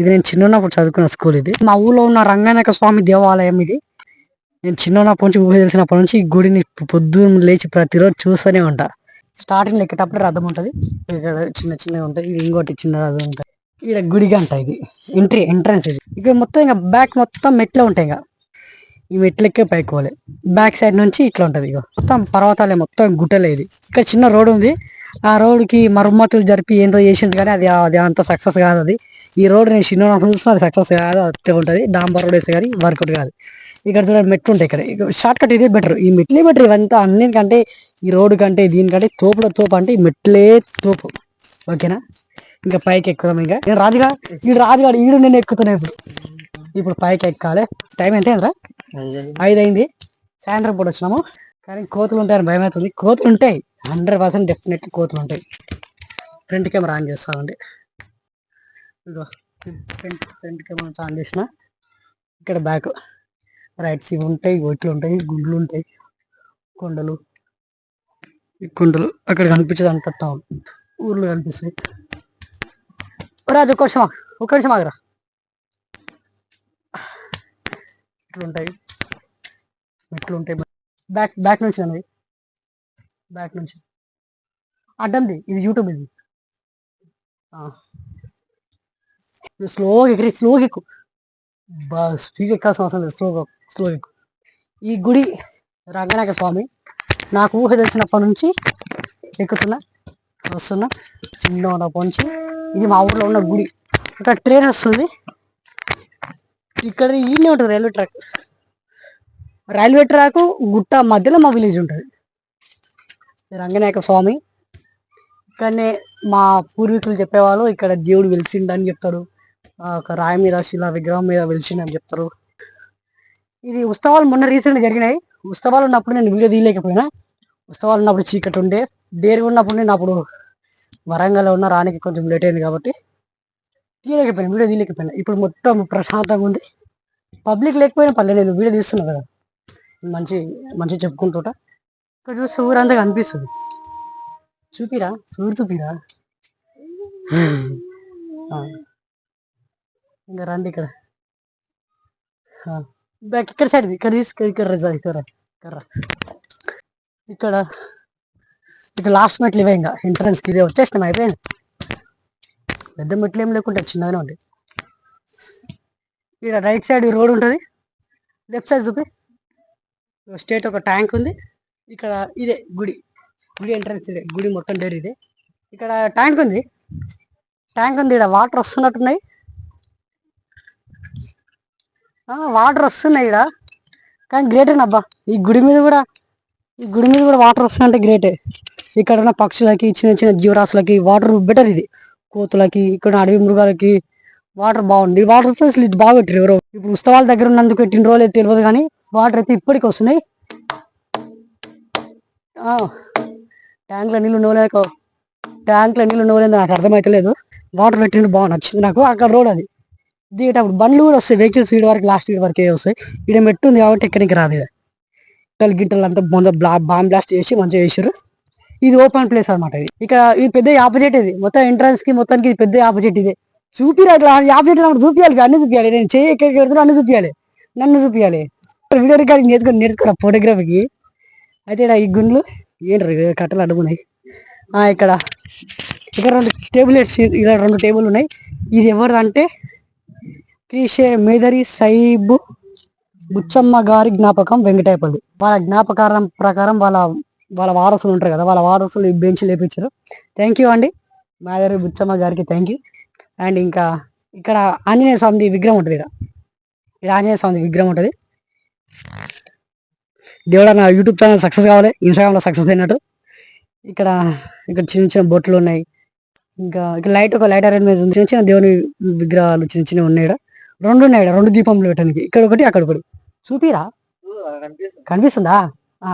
ఇది నేను చిన్నప్పుడు చదువుకున్న స్కూల్ ఇది. మా ఊళ్ళో ఉన్న రంగనాయక స్వామి దేవాలయం ఇది. నేను చిన్నప్పటి నుంచి ఊహ తెలిసినప్పటి నుంచి ఈ గుడిని పొద్దున్న లేచి ప్రతిరోజు చూస్తూనే ఉంటా. స్టార్టింగ్ ఎక్కేటప్పుడు రథం ఉంటుంది. ఇక్కడ చిన్న చిన్నవి ఉంటాయి. ఇది ఇంకోటి చిన్న రథం ఉంటాయి ఇక్కడ గుడి గంట ఇది. ఎంట్రీ ఎంట్రన్స్ ఇది. ఇక మొత్తం ఇంకా బ్యాక్ మొత్తం మెట్లు ఉంటాయి ఇంకా. ఈ మెట్లెక్కే పైకి పోలే బ్యాక్ సైడ్ నుంచి ఇట్లా ఉంటది ఇక. మొత్తం పర్వతాలే మొత్తం గుట్టలే ఇది. ఇక్కడ చిన్న రోడ్ ఉంది. ఆ రోడ్కి మరమ్మతులు జరిపి ఏంటో చేసిండు కానీ అది అది అంత సక్సెస్ కాదు అది. ఈ రోడ్ నేను చిన్న చూసిన అది సక్సెస్ కాదు అట్టే ఉంటుంది. డాంబర్ రోడ్ వేస్తే కానీ వర్కౌట్ కాదు. ఇక్కడ చూడండి మెట్లు ఉంటాయి ఇక్కడ. షార్ట్ కట్ ఇదే బెటర్ ఈ మెట్లే బెటర్ ఇవంతా అన్నిటికంటే ఈ రోడ్డు కంటే దీనికంటే తోపుల తోపు అంటే ఈ మెట్లే తోపు. ఓకేనా? ఇంకా పైకి ఎక్కుదాం ఇంకా. నేను రాజుగా ఈ రాజుగాడు ఈడు నేను ఎక్కుతున్నా ఇప్పుడు. ఇప్పుడు పైకి ఎక్కాలి. టైం ఎంత అయిందిరా? ఐదు అయింది. సాయంత్రం పూట వచ్చినాము. కానీ కోతులు ఉంటాయని భయం అవుతుంది. కోతులు ఉంటాయి. హండ్రెడ్ పర్సెంట్ డెఫినెట్ కోతులు ఉంటాయి. ఫ్రంట్ కెమెరా ఆన్ చేస్తామండి ఇదో ఫ్రంట్ ఫ్రంట్ కెమెరా ఆన్ చేసిన ఇక్కడ బ్యాక్ రైట్స్ ఇవి ఉంటాయి ఒట్లు ఉంటాయి గుండ్లు ఉంటాయి కొండలు. ఈ కొండలు అక్కడ కనిపించేది అంత టౌన్ ఊర్లు కనిపిస్తాయి. రాజు ఒక్క నిమిషం ఒక్క నిమిషం ఆగరా. ఇట్లు ఉంటాయి. మెట్లు ఉంటాయి. బ్యాక్ బ్యాక్ నుంచి అన్నది బ్యాక్ నుంచి. అడ్డంది. ఇది యూట్యూబ్ ఇది. స్లోగా ఎక్కడికి స్లోగా ఎక్కువ బా స్పీడ్ ఎక్కాల్సిన అవసరం లేదు స్లోగా స్లో ఎక్కువ ఈ గుడి రంగనాయక స్వామి నాకు ఊహ తెలిసినప్పటి నుంచి ఎక్కుతున్నా వస్తున్నా చిన్న ఉన్నప్పటి నుంచి ఇది మా ఊర్లో ఉన్న గుడి. ఇక్కడ ట్రైన్ వస్తుంది. ఇక్కడ ఈయనే ఉంటుంది రైల్వే ట్రాక్ రైల్వే ట్రాక్ గుట్ట మధ్యలో మా విలేజ్ ఉంటుంది. రంగనాయక స్వామి. ఇక్కడనే మా పూర్వీకులు చెప్పేవాళ్ళు ఇక్కడ దేవుడు వెలిసిండు అని చెప్తారు. ఒక రాయి మీద శిలా విగ్రహం మీద వెలిసిండు అని చెప్తారు. ఇది ఉత్సవాలు మొన్న రీసెంట్ జరిగినాయి. ఉత్సవాలు ఉన్నప్పుడు నేను వీడియో తీయలేకపోయినా. ఉత్సవాలు ఉన్నప్పుడు చీకటి ఉండే డేరు ఉన్నప్పుడు నేను అప్పుడు వరంగల్లో ఉన్న రానికి కొంచెం లేట్ అయింది కాబట్టి తీయలేకపోయినా వీడియో తీయలేకపోయినా. ఇప్పుడు మొత్తం ప్రశాంతంగా ఉంది. పబ్లిక్ లేకపోయినా పర్లేదు నేను వీడియో తీస్తున్నా కదా. మంచి మంచి చెప్పుకుంటుంటా. ఇక్కడ చూస్తే ఊరంతా కనిపిస్తుంది. చూపిరా? చూడు చూపిరా. ఇంకా రండి ఇక్కడ. బ్యాక్ ఇక్కడ సైడ్ ఇక్కడ తీసుకు ఇక్కడ రా, ఇక్కడ ఇక్కడ ఇక్కడ ఇక్కడ లాస్ట్ మెట్లు ఇవే ఇంకా ఎంట్రన్స్కి ఇదే వచ్చేసినాం అయిపోయింది. పెద్ద మెట్లు ఏం లేకుంటే చిన్నగానే ఉంది. ఇక్కడ రైట్ సైడ్ రోడ్ ఉంటుంది. లెఫ్ట్ సైడ్ చూపి. స్టేట్ ఒక ట్యాంక్ ఉంది. ఇక్కడ ఇదే గుడి. గుడి ఎంట్రన్స్ ఇదే. గుడి మొత్తం డేర్ ఇదే. ఇక్కడ ట్యాంక్ ఉంది. ట్యాంక్ ఉంది ఇక్కడ వాటర్ వస్తున్నట్టున్నాయి. వాటర్ వస్తున్నాయి ఇక్కడ కానీ గ్రేటే అబ్బా. ఈ గుడి మీద కూడా ఈ గుడి మీద కూడా వాటర్ వస్తుందంటే గ్రేటే ఇక్కడ ఉన్న పక్షులకి చిన్న చిన్న జీవరాశులకి వాటర్ బెటర్ ఇది. కోతులకి ఇక్కడ అడవి మృగాలకి వాటర్ బాగుంది. వాటర్ ఫెసిలిటీ బాగా పెట్టారు ఎవరో. ఇప్పుడు ఉత్సవాల దగ్గర ఉన్నందుకు పెట్టిన రోజులు అయితే తెలియదు కానీ వాటర్ అయితే ఇప్పటికి వస్తున్నాయి. ఆ, ట్యాంక్లో నీళ్ళు నోలేక ట్యాంక్లో నీళ్ళు నోలేదు నాకు అర్థమైతలేదు. వాటర్ పెట్టిండు బాగా నచ్చింది నాకు. అక్కడ రోడ్ అది. దిగేటప్పుడు బండ్లు కూడా వస్తాయి. వెహికల్స్ ఇటు వరకు లాస్ట్ ఇటు వరకే వస్తాయి. ఇక్కడ మెట్టు ఉంది కాబట్టి ఎక్కడికి రాదు ఇది గిట్టలు గిట్టలు అంతా బొంద బ్లా బాంబ్ బ్లాస్ట్ చేసి మంచిగా చేసారు ఇది ఓపెన్ ప్లేస్ అన్నమాట ఇది. ఇక్కడ ఇది పెద్ద ఆపోజిట్ ఇది. మొత్తం ఎంట్రన్స్కి మొత్తానికి ఇది పెద్ద ఆపోజిట్ ఇది. చూపిరా ఇట్లా ఆపోజిట్ చూపించాలి అన్ని చూపించాలి నేను చేయి ఎక్కడికి వెళ్తున్నా అన్ని చూపించాలి నన్ను చూపించాలి వీడియో రికార్డింగ్ నేర్చుకొని నేర్చుకున్నా ఫోటోగ్రఫీకి అయితే ఇక్కడ ఈ గుండ్లు ఏంటారు కట్టలు అడ్డుకున్నాయి. ఆ, ఇక్కడ. ఇక్కడ రెండు టేబుల్ ఇక్కడ రెండు టేబుల్ ఉన్నాయి. ఇది ఎవరు అంటే క్రీషే మేదరి సైబు బుచ్చమ్మ గారి జ్ఞాపకం వెంకటాయపల్లి వాళ్ళ జ్ఞాపకారం ప్రకారం వాళ్ళ వాళ్ళ వారసులు ఉంటారు కదా వాళ్ళ వారసులు ఈ బెంచ్ లేపించారు. థ్యాంక్ యూ అండి. మేదరి బుచ్చమ్మ గారికి థ్యాంక్ యూ అండ్ ఇంకా ఇక్కడ ఆంజనేయ స్వామి విగ్రహం ఉంటుంది ఇక్కడ ఇక్కడ ఆంజనేయ స్వామి విగ్రహం ఉంటుంది. దేవుడా నా యూట్యూబ్ ఛానల్ సక్సెస్ కావాలి. ఇన్స్టాగ్రామ్లో సక్సెస్ అయినట్టు. ఇక్కడ ఇక్కడ చిన్న చిన్న బొట్లు ఉన్నాయి. ఇంకా ఇక్కడ లైట్ ఒక లైట్ అరేంజ్మెంట్ చిన్న చిన్న దేవుని విగ్రహాలు చిన్న చిన్నవి ఉన్నాయి ఈడ. రెండు ఉన్నాయి రెండు దీపంలు పెట్టడానికి. ఇక్కడ ఒకటి అక్కడ ఒకటి. చూపిరా? కనిపిస్తుందా. ఆ,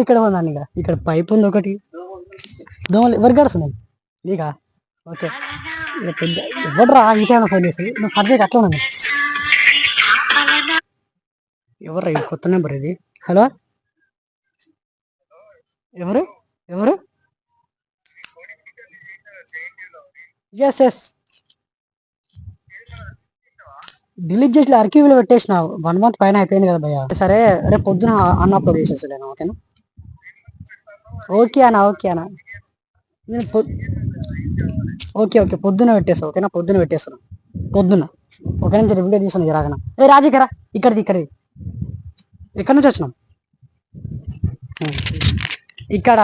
ఇక్కడ ఉందండి ఇక్కడ ఇక్కడ పైప్ ఉంది ఒకటి. దోమలు ఎవరు గడుస్తున్నాయి? నీకా? ఓకే. పెద్ద ఎవరు రా ఇంకేమైనా ఫోన్ చేస్తుంది? నువ్వు సబ్జెక్ట్ అట్లా ఉంది ఎవరు ఇది కొత్త నెంబర్ ఇది? హలో? ఎవరు? ఎవరు? ఎస్ ఎస్ డిలీట్ చేసి అర్కీవ్లో పెట్టేసిన. వన్ మంత్ పైన అయిపోయింది కదా భయ్య. సరే రేపు పొద్దున అన్న అప్లోడ్ చేసేసాను ఓకేనా? ఓకే అన్న ఓకే అన్న. నేను ఓకే ఓకే పొద్దున పెట్టేస్తా ఓకేనా? పొద్దున పెట్టేస్తాను పొద్దున. ఓకేనా? జర వీడియో తీసాను జరాగన ఏ రాజీకరా ఇక్కడిది ఇక్కడిది. ఎక్కడి నుంచి వచ్చినాం ఇక్కడ.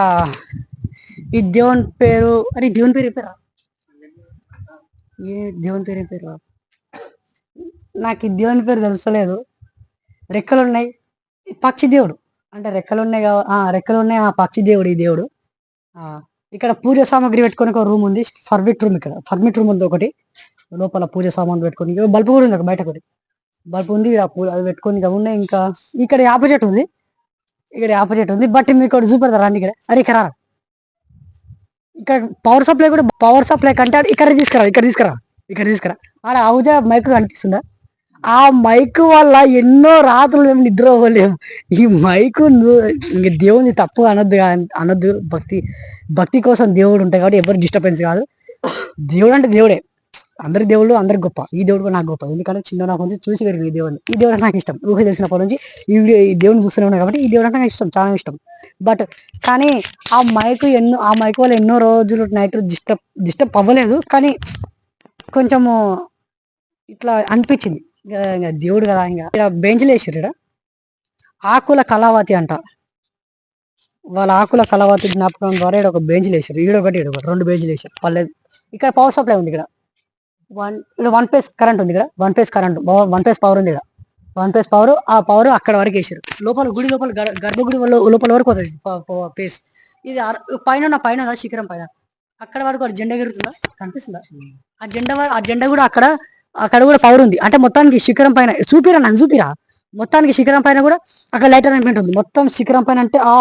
ఈ దేవుని పేరు అరే దేవుని పేరు పేరా ఏ దేవుని పేరు ఏం పేరు? నాకు ఈ దేవుని పేరు తెలుసలేదు. రెక్కలు ఉన్నాయి పక్షి దేవుడు. అంటే రెక్కలు ఉన్నాయి కావ రెక్కలు ఉన్నాయి ఆ పక్షి దేవుడు ఈ దేవుడు. ఇక్కడ పూజ సామాగ్రి పెట్టుకొని ఒక రూమ్ ఉంది. ఫర్మిట్ రూమ్ ఇక్కడ. ఫర్మిట్ రూమ్ ఉంది ఒకటి. లోపల పూజ సామాన్ పెట్టుకొని. బల్బు కూడా ఉంది ఒక బయట ఒకటి బల్బు ఉంది ఇక్కడ అది పెట్టుకొని ఇంకా ఉన్నాయి. ఇంకా ఇక్కడ యాప చెట్టు ఉంది. ఇక్కడ యాప చెట్టు ఉంది. బట్ మీకు ఒకటి చూపెడతారా? రండి ఇక్కడ. అరే ఇక్కడ రా. ఇక్కడ పవర్ సప్లై కూడా పవర్ సప్లై కంటే ఇక్కడ తీసుకురా ఇక్కడ తీసుకురా. ఇక్కడ తీసుకురా. ఆడ అవుజా మైక్రో కనిపిస్తుందా ఆ మైక్ వల్ల ఎన్నో రాత్రులు మేము నిద్ర ఈ మైకు ఇంక దేవుని తప్పు అనొద్దు అనద్దు అనొద్దు. భక్తి భక్తి కోసం దేవుడు ఉంటాయి కాబట్టి ఎవరు డిస్టర్బెన్స్ కాదు. దేవుడు అంటే దేవుడే. అందరి దేవుళ్ళు అందరికి గొప్ప. ఈ దేవుడు కూడా నాకు గొప్ప. ఎందుకంటే చిన్న నాకు కొంచెం చూసి పెరిగింది ఈ దేవుడిని. ఈ దేవుడు నాకు ఇష్టం. ఊహ తెలిసినప్పటి నుంచి ఈ వీడియో ఈ చూస్తూనే ఉన్నాను కాబట్టి ఈ దేవుడు అంటే నాకు ఇష్టం. చాలా ఇష్టం. బట్ కానీ ఆ మైక్ ఎన్నో ఆ మైక్ వల్ల ఎన్నో రోజులు నైట్ డిస్టర్బ్ డిస్టర్బ్ అవ్వలేదు. కానీ కొంచెము ఇట్లా అనిపించింది. ఇంకా దేవుడు కదా ఇంకా. ఇక్కడ బెంచ్లు వేసారు ఇక్కడ ఆకుల కళావతి అంట. వాళ్ళ ఆకుల కళావతి జ్ఞాపకం ద్వారా ఇక్కడ ఒక బెంచ్లు వేసారు ఈడ ఒకటి ఈడ ఒకటి రెండు బెంచ్లు వేసారు పర్లేదు ఇక్కడ పవర్ సప్లై ఉంది ఇక్కడ. వన్ ఇక్కడ వన్ ఫేస్ కరెంట్ ఉంది ఇక్కడ. One phase current one phase power ఉంది ఇక్కడ. వన్ ఫేస్ పవర్ ఆ పవర్ అక్కడ వరకు వేసారు లోపల గుడి లోపల గర్- గర్భగుడి వల్ల లోపల వరకు వస్తుంది ఫేస్ ఇది పైన ఉన్న పైన శిఖరం పైన. అక్కడ వరకు జెండా ఎగురుతుందా? కనిపిస్తుందా? ఆ జెండా ఆ జెండా కూడా అక్కడ అక్కడ కూడా పవర్ ఉంది. అంటే మొత్తానికి శిఖరం పైన చూపిరా నన్ను చూపిరా? మొత్తానికి శిఖరం పైన కూడా అక్కడ లైట్ అరేంజ్మెంట్ ఉంది. మొత్తం శిఖరం పైన అంటే ఆ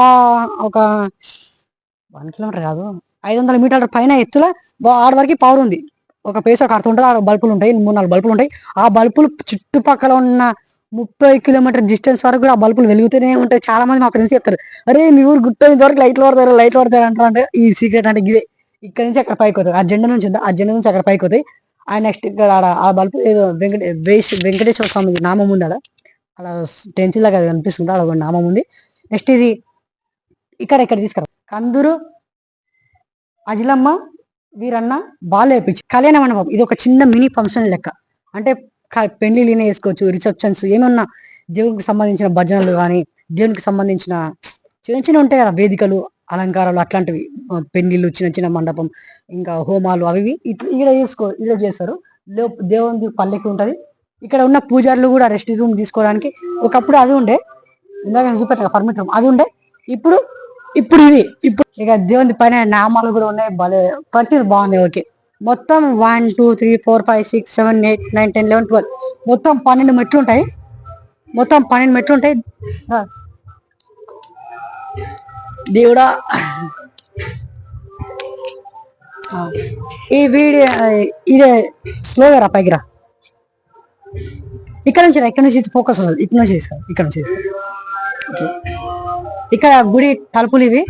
ఒక వన్ కిలోమీటర్ కాదు ఐదు వందల మీటర్ల పైన ఎత్తుల ఆడ వరకు పవర్ ఉంది. ఒక పేస్ ఒక అర్థం ఉంటుంది. ఆడ బల్బులు ఉంటాయి మూడు నాలుగు బల్బులు ఉంటాయి. ఆ బల్బులు చుట్టుపక్కల ఉన్న ముప్పై కిలోమీటర్ డిస్టెన్స్ వరకు కూడా ఆ బల్బులు వెలుగుతూనే ఉంటాయి. చాలా మంది మా ఫ్రెండ్స్ చెప్తారు అరే మీ ఊరు గుట్ట వరకు లైట్లు పడతారు లైట్లు పడతారు అంటారు. అంటే ఈ సీక్రెట్ అంటే ఇదే. ఇక్కడ నుంచి అక్కడ పైకి అవుతుంది ఆ జెండా నుంచి ఉందా ఆ జెండా నుంచి అక్కడ పైకి అవుతాయి ఆ నెక్స్ట్ ఇక్కడ ఆడ ఆ బల్బు ఏదో వెంకటే వెంకటేశ్వర స్వామి నామం ఉంది ఆడ. అలా టెన్సిల్ లాగా కనిపిస్తుంది. అక్కడ ఒక నామం ఉంది. నెక్స్ట్ ఇది ఇక్కడ ఇక్కడ తీసుకురా. కందూరు అజిలమ్మ వీరన్న బాలేపించి కళ్యాణ మండపం. ఇది ఒక చిన్న మినీ ఫంక్షన్ లెక్క. అంటే క- వేసుకోవచ్చు రిసెప్షన్స్ ఏమన్నా దేవునికి సంబంధించిన భజనలు కానీ దేవునికి సంబంధించిన చిన్న చిన్న ఉంటాయి కదా వేదికలు. అలంకారాలు అట్లాంటివి ఆ, పెళ్ళిళ్ళు చిన్న చిన్న మండపం ఇంకా హోమాలు అవి ఇవి చేసుకో ఇక్కడ చేస్తారు. దేవుని పల్లెకి ఉంటుంది. ఇక్కడ ఉన్న పూజారులు కూడా రెస్ట్ రూమ్ తీసుకోవడానికి ఒకప్పుడు అది ఉండే. ఇందాక నేను చూపెట్టా పర్మిట్ రూమ్. అది ఉండే. ఇప్పుడు ఇప్పుడు ఇది. ఇప్పుడు ఇక దేవుని పైన నామాలు కూడా ఉన్నాయి. భలే ప్రతి బాగుంది ఓకే. మొత్తం one two three four five six seven eight nine ten eleven twelve. మొత్తం పన్నెండు మెట్లు ఉంటాయి. మొత్తం పన్నెండు మెట్లు ఉంటాయి. దేవుడా. ఈ వీడియో ఇదే స్లోగా రా పైకి రా. ఇక్కడ నుంచి రా ఇక్కడ నుంచి ఫోకస్ వస్తుంది. ఇక్కడ నుంచి తీసుకో ఇక్కడ నుంచి తీసుకో ఇక్కడ గుడి తలుపులు ఇవి.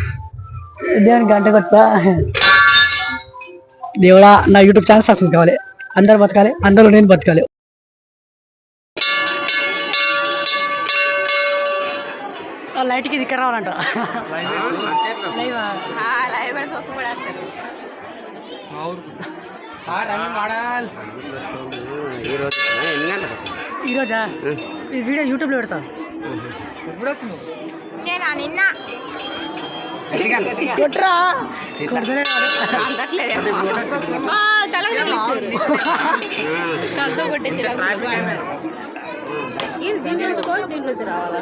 దేవుని గంట కొత్త దేవుడా నా యూట్యూబ్ ఛానల్ సక్సెస్ కావాలి. అందరు బతకాలి అందరూ నేను బతకాలి. లైట్కి ఇక్కడ రావాలంట. ఈరోజు ఈ వీడియో యూట్యూబ్లో పెడతా నిన్న. కొట్రా ఇది దీంట్లో నుంచి రావాలా?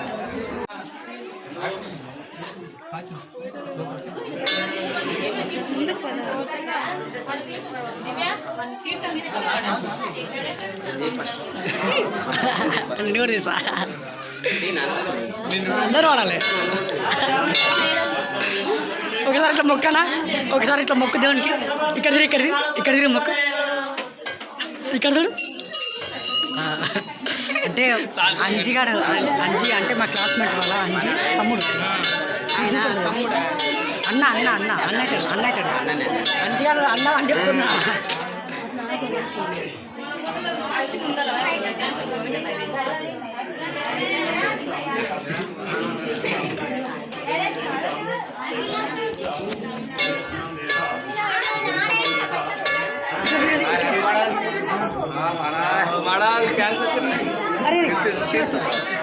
తీసా అందరూ వాడాలి. ఒకసారి ఇట్లా మొక్కనా? ఒకసారి ఇట్లా మొక్కు దేవునికి. ఇక్కడ తిరిగి ఇక్కడ ఇక్కడ తిరిగి మొక్కు. ఇక్కడ చూడు ఆ, అంటే అంజిగాడు అంజి అంటే మా క్లాస్మేట్ వాళ్ళ అంజి తమ్ముడు. అన్న అన్న అన్న అన్న అవుతాడు అన్న అవుతాడు అంజిగాడు అన్న అని చెప్తున్నా. అరే షేర్ తీసుకో. అందరికంటే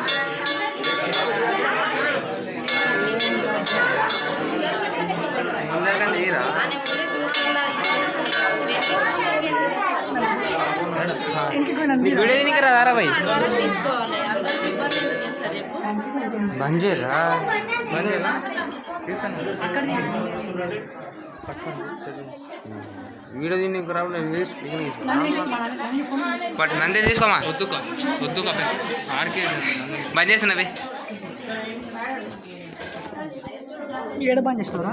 బంద్ చేయరా వీడియో దీనికి రావడం బట్ నందే తీసుకోమా? వద్దుకో వద్దుకో ఆడికే బంద్ ఏడ పని చేస్తారా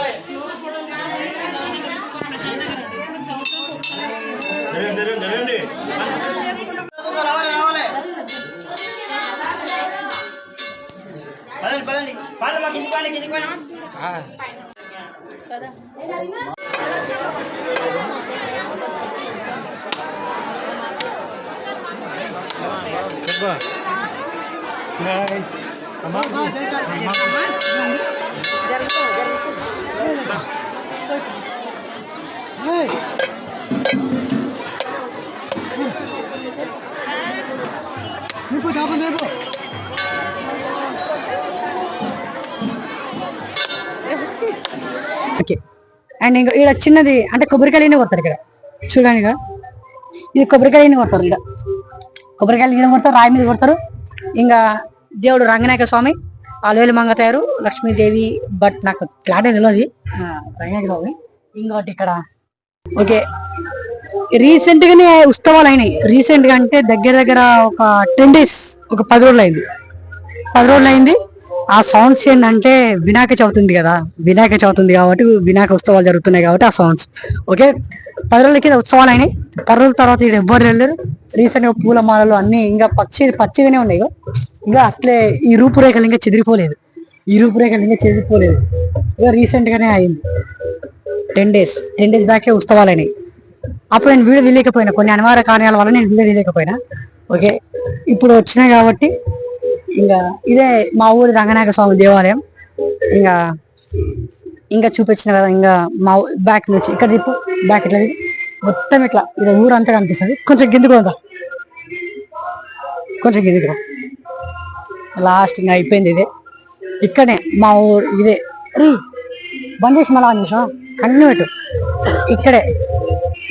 내부 잡아 내부 ఓకే అండ్ ఇంకా ఇక్కడ చిన్నది అంటే కొబ్బరికాయలు కొడతారు ఇక్కడ. చూడండి ఇక్కడ. ఇది కొబ్బరికాయలు కొడతారు ఇక్కడ. కొబ్బరికాయలు ఇక్కడ కొడతారు రాయి మీద కొడతారు. ఇంకా దేవుడు రంగనాయక స్వామి అలవేలు మంగతాయారు లక్ష్మీదేవి బట్ నాకు క్లారిటీ తెలియదు రంగనాయక స్వామి. ఇంకోటి ఇక్కడ. ఓకే రీసెంట్ గానే ఉత్సవాలు అయినాయి. రీసెంట్గా అంటే దగ్గర దగ్గర ఒక టెన్ డేస్ ఒక పది రోజులు అయింది. పది రోజులు అయింది. ఆ సౌండ్స్ ఏంటంటే వినాయక చవితి ఉంది కదా. వినాయక చవితి ఉంది కాబట్టి వినాయక ఉత్సవాలు జరుగుతున్నాయి కాబట్టి ఆ సౌండ్స్ ఓకే పది రోజుల కింద ఉత్సవాలు అయినాయి. పది రోజుల తర్వాత ఇక్కడ ఎవ్వరు వెళ్ళరు రీసెంట్గా పూల మాలలు అన్ని ఇంకా పచ్చి పచ్చిగానే ఉన్నాయి ఇంకా అట్లే ఈ రూపురేఖలు ఇంకా చెదిరిపోలేదు. ఈ రూపురేఖలు ఇంకా చెదిరిపోలేదు. ఇక రీసెంట్గానే అయింది. టెన్ డేస్ టెన్ డేస్ బ్యాకే ఉత్సవాలు అయినాయి. అప్పుడు నేను వీడియో తెలియకపోయినా కొన్ని అనివార్య కార్యాల వల్ల నేను వీడియో తెలియకపోయినా ఓకే ఇప్పుడు వచ్చినాయి కాబట్టి ఇంకా ఇదే మా ఊరి రంగనాయక స్వామి దేవాలయం. ఇంకా ఇంకా చూపించిన కదా ఇంకా మా బ్యాక్ నుంచి ఇక్కడ తిప్పు బ్యాక్ ఇట్లా మొత్తం ఇట్లా ఇది ఊరంతా కనిపిస్తుంది. కొంచెం గిందుకు ఉందా కొంచెం గిందుకు లాస్ట్ ఇంకా అయిపోయింది ఇదే. ఇక్కడనే మా ఊరు ఇదే. రీ బంద్ చేసి మళ్ళా నిమిషం కంటిన్యూ పెట్టు. ఇక్కడే.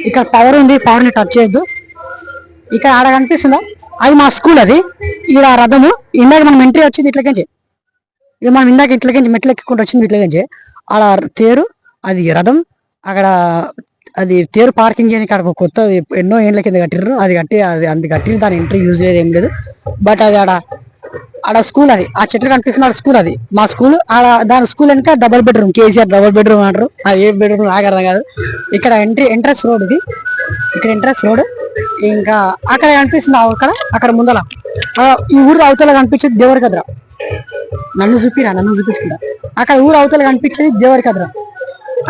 ఇక్కడ పవర్ ఉంది పవర్ని టచ్ చేయొద్దు. ఇక్కడ ఆడ కనిపిస్తుందా? అది మా స్కూల్ అది. ఇక్కడ రథము ఇందాక మనం ఎంట్రీ వచ్చింది ఇట్లకించి ఇది మనం ఇందాక ఇట్లకించి మెట్లు ఎక్కుంటూ వచ్చింది ఇట్లకించి ఆడ తేరు అది రథం అక్కడ అది తేరు పార్కింగ్ చేయడానికి అక్కడ కొత్త ఎన్నో ఏళ్ళ కింద కట్టిర్రు. అది కట్టి అది అంత కట్టి దాని ఎంట్రీ యూజ్ లేదు ఏం లేదు. బట్ అది ఆడ ఆడ స్కూల్ అది. ఆ చెట్లు కనిపిస్తున్న ఆడ స్కూల్ అది. మా స్కూల్ ఆడ దాని స్కూల్ వెనక double bedroom KCR double bedroom అంటారు. అది ఏ బెడ్రూమ్ నాకు అర్థం కాదు. ఇక్కడ ఎంట్రీ ఎంట్రన్స్ రోడ్ ఇది. ఇక్కడ ఎంట్రన్స్ రోడ్ ఇంకా అక్కడ కనిపిస్తుంది అక్కడ అక్కడ ముందల. ఈ ఊరు అవతల కనిపించేది దేవరి కదరా నన్ను చూపిరా నన్ను చూపించుకురా అక్కడ ఊరు అవతల కనిపించేది దేవరి కదరా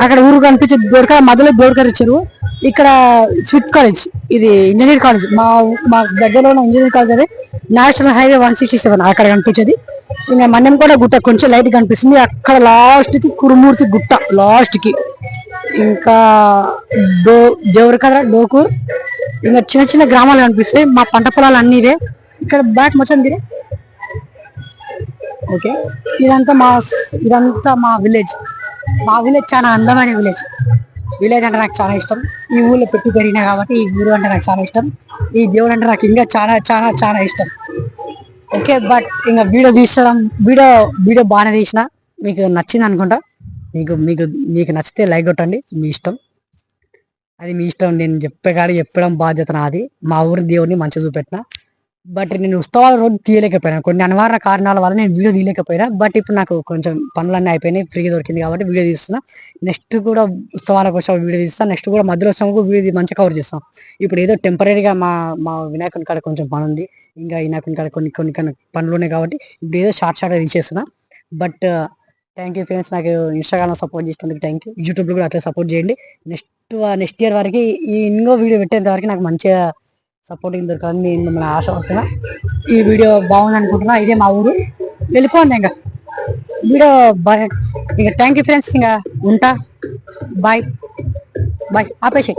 అక్కడ ఊరు కనిపించేది దొరక మధ్యలో దొరకరి చెరువు ఇక్కడ స్విఫ్ట్ కాలేజ్ ఇది ఇంజనీర్ కాలేజ్. మా మా దగ్గరలో ఉన్న ఇంజనీర్ కాలేజ్ అది. National highway one sixty seven అక్కడ కనిపించేది. ఇంకా మన్యం కూడా గుట్ట కొంచెం లైట్ కనిపిస్తుంది. అక్కడ లాస్ట్కి కురుమూర్తి గుట్ట లాస్ట్కి ఇంకా డో దేవరకద్ర డోకూర్ ఇంకా చిన్న చిన్న గ్రామాలు కనిపిస్తాయి. మా పంట పొలాలు అన్ని ఇవే. ఇక్కడ బ్యాట్ మొత్తం ఓకే. ఇదంతా మా ఇదంతా మా విలేజ్. మా విలేజ్ చాలా అందమైన విలేజ్. విలేజ్ అంటే నాకు చాలా ఇష్టం. ఈ ఊళ్ళో పెట్టి పెరిగినా కాబట్టి ఈ ఊరు అంటే నాకు చాలా ఇష్టం. ఈ దేవుడు అంటే నాకు ఇంకా చాలా చాలా చాలా ఇష్టం. ఓకే బట్ ఇంకా వీడియో తీసడం వీడియో వీడియో బాగానే తీసిన. మీకు నచ్చింది అనుకుంటా. మీకు మీకు మీకు నచ్చితే లైక్ కొట్టండి. మీ ఇష్టం. అది మీ ఇష్టం నేను చెప్పే కానీ చెప్పడం బాధ్యత నాది. మా ఊరి దేవుడిని మంచిగా చూపెట్టిన. బట్ నేను ఉత్సవాల రోజు తీయలేకపోయినా. కొన్ని అనివార్య కారణాల వల్ల నేను వీడియో తీయలేకపోయినా. బట్ ఇప్పుడు నాకు కొంచెం పనులన్నీ అయిపోయినాయి. ఫ్రీగా దొరికింది కాబట్టి వీడియో తీస్తున్నా. నెక్స్ట్ కూడా ఉత్సవాలకు కోసం వీడియో తీస్తాను నెక్స్ట్ కూడా మధ్యలో వచ్చినప్పుడు వీడియో మంచి కవర్ చేస్తాం. ఇప్పుడు ఏదో టెంపరీగా మా మా వినాయకుని కాడ కొంచెం పని ఉంది ఇంకా వినాయకుని కాడ కొన్ని కొన్ని కొన్ని పనులు ఉన్నాయి కాబట్టి ఇప్పుడు ఏదో షార్ట్ షార్ట్ తీసేస్తున్నా. బట్ థ్యాంక్ యూ ఫ్రెండ్స్ నాకు ఇన్స్టాగ్రామ్లో సపోర్ట్ చేసినందుకు థ్యాంక్ యూ యూట్యూబ్లో కూడా అట్లా సపోర్ట్ చేయండి. నెక్స్ట్ నెక్స్ట్ ఇయర్ వరకు ఈ ఇంకో వీడియో పెట్టేంత వరకు నాకు మంచిగా సపోర్టింగ్ దొరకాలని నేను మిమ్మల్ని ఆశపడుతున్నా. ఈ వీడియో బాగుంది అనుకుంటున్నా. ఇదే మా ఊరు. వెళ్ళిపోండి ఇంకా. వీడియో బాయ్ ఇంకా థ్యాంక్ యూ ఫ్రెండ్స్ ఇంకా ఉంటా. బాయ్ బాయ్ ఆపేసే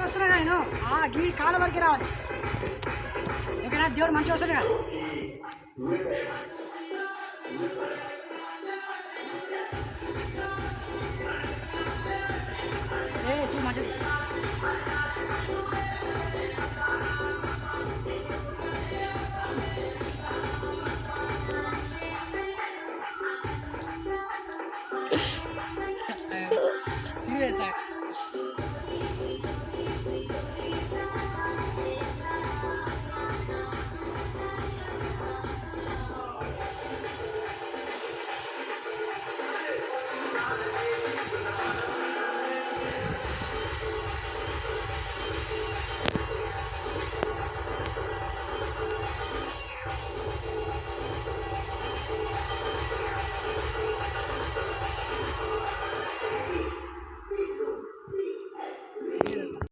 వస్తున్నా నేను ఆ గీ కాళ్ళ వరకు రావాలి ఓకేనా దేవుడు మంచిగా వస్తాడు కదా ఏ చూ is. I,